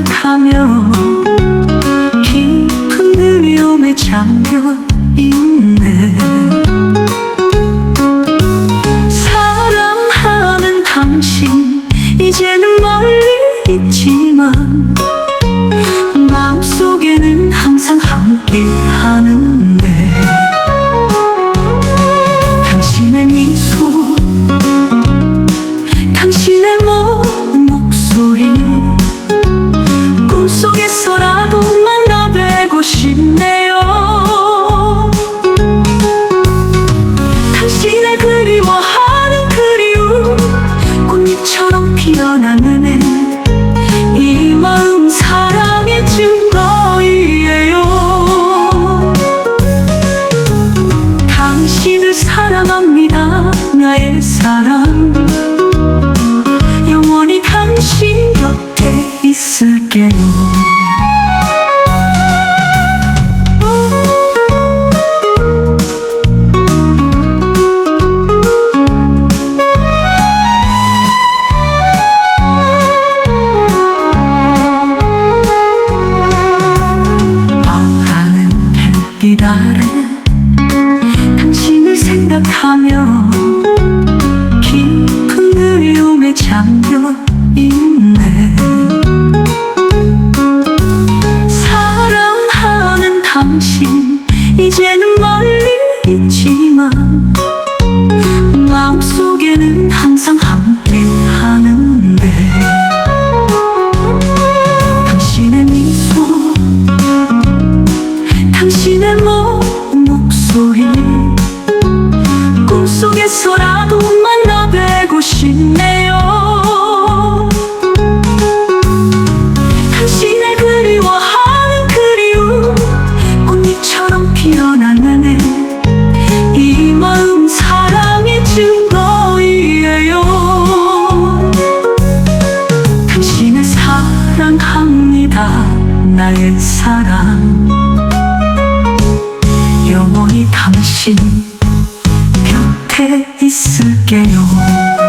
생각하며 깊은 그리움에 잠겨 있네. 사랑하는 당신 이제는 멀리 있지만 마음속에는 항상 함께 하는 না 이제는 멀리 있지만 마음속에는 항상 함께 하는데 당신의 미소 당신의 먼 목소리 꿈속에서라도 만나뵈고 싶네 사랑합니다. 나의 사랑. 영원히 당신 곁에 있을게요.